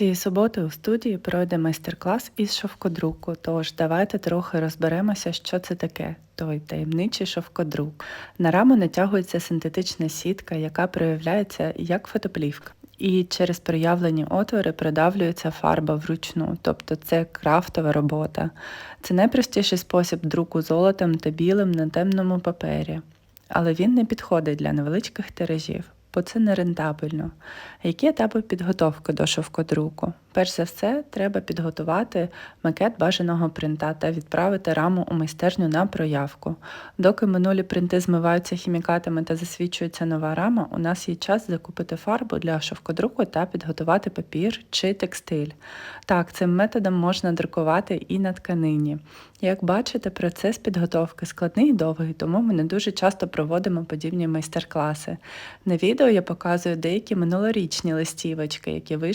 Цієї суботи у студії пройде майстер-клас із шовкодруку, тож давайте трохи розберемося, що це таке, той таємничий шовкодрук. На раму натягується синтетична сітка, яка проявляється як фотоплівка. І через проявлені отвори придавлюється фарба вручну, тобто це крафтова робота. Це найпростіший спосіб друку золотом та білим на темному папері, але він не підходить для невеличких тиражів бо це не рентабельно. Які етапи підготовки до шовкодруку? Перш за все, треба підготувати макет бажаного принта та відправити раму у майстерню на проявку. Доки минулі принти змиваються хімікатами та засвічується нова рама, у нас є час закупити фарбу для шовкодруку та підготувати папір чи текстиль. Так, цим методом можна друкувати і на тканині. Як бачите, процес підготовки складний і довгий, тому ми не дуже часто проводимо подібні майстер-класи. На відео я показую деякі минулорічні листівочки, які вийшли